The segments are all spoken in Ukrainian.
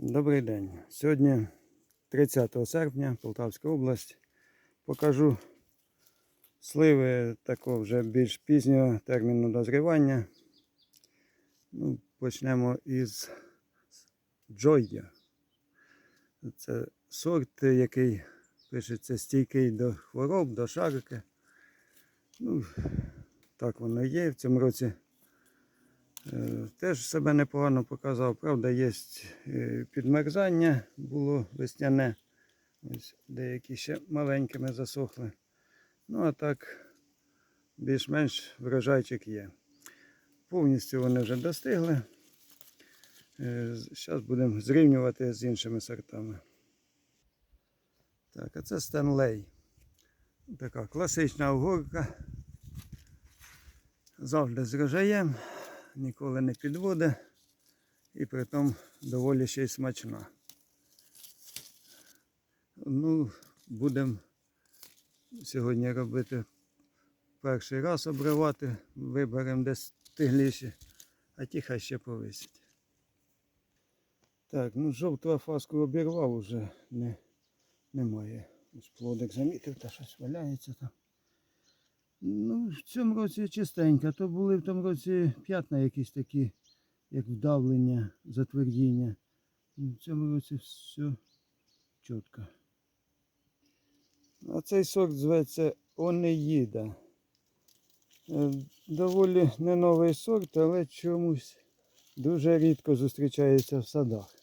Добрий день. Сьогодні 30 серпня, Полтавська область. Покажу сливи такого вже більш пізнього терміну дозрівання. Ну, почнемо із Джойя. Це сорт, який пишеться стійкий до хвороб, до шарики. Ну, так воно є. В цьому році Теж себе непогано показав. Правда, є е, підмерзання було весняне. Ось деякі ще маленькими засохли. Ну, а так, більш-менш врожайчик є. Повністю вони вже достигли. Зараз будемо зрівнювати з іншими сортами. Так, а це Стенлей. Така класична угорка. Завжди з рожаєм ніколи не підводить і притом доволі ще й смачна. Ну, будемо сьогодні робити перший раз обривати, виберемо десь тигліші, а ті хай ще повисять. Так, ну жовту афаску обірвав уже не, немає. Ось плодик замітив, та щось валяється там. Ну, в цьому році чистенько. То були в тому році п'ятна якісь такі, як вдавлення, затвердіння. Ну, В цьому році все чітко. А цей сорт зветься Онеїда. Е, Доволі не новий сорт, але чомусь дуже рідко зустрічається в садах.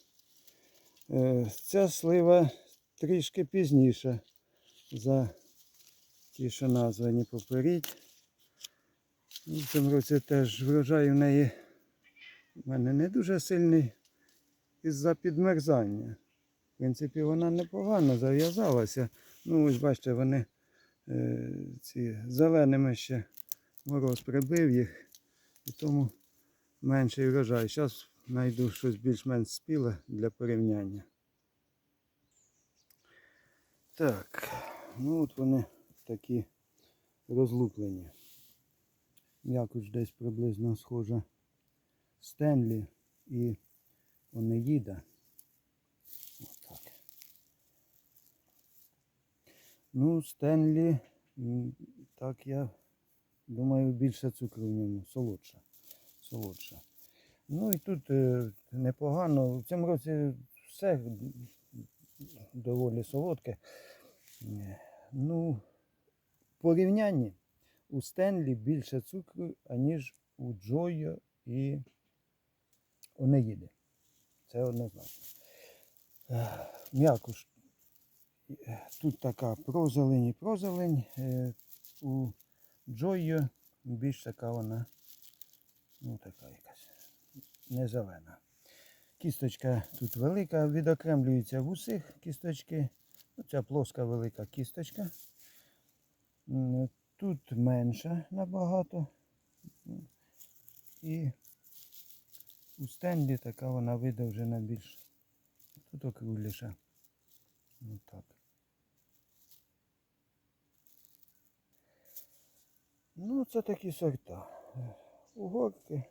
Е, Ця слива трішки пізніша за ті, що названі попередь. В цьому році теж врожай в неї в мене не дуже сильний із-за підмерзання. В принципі, вона непогано зав'язалася. Ну, ось бачите, вони е, ці зеленими ще мороз прибив їх, і тому менший врожай. Зараз знайду щось більш-менш спіле для порівняння. Так, ну от вони такі розлуплені. Якось десь приблизно схожа Стенлі і Онеїда. Отак. Ну, Стенлі, так я думаю, більше цукру в ньому, солодша. солодша. Ну і тут е, непогано. В цьому році все доволі солодке. Е, Ну, порівнянні у Стенлі більше цукру, аніж у Джойо і Онеїди. Це однозначно. М'якуш. Тут така прозелень і прозелень. Е, У Джойо більш така вона, ну така якась, не зелена. Кісточка тут велика, відокремлюється в усіх кісточки. Оця плоска велика кісточка. Тут менша набагато. І у стенді така вона видовжена більш. Тут округліша. Ось так. Ну, це такі сорта. Угорки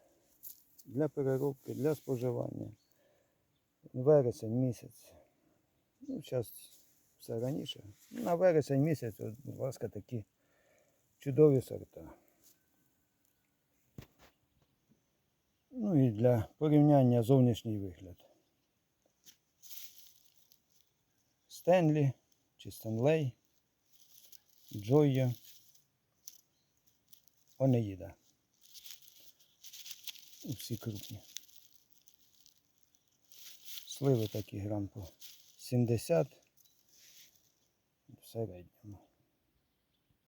для переробки, для споживання. Вересень місяць. Ну, зараз все раніше. На вересень місяць, от, будь ласка, такі чудові сорта. Ну і для порівняння зовнішній вигляд. Стенлі чи Стенлей, Джойо, Онеїда. Всі крупні. Сливи такі грам по 70 в середньому.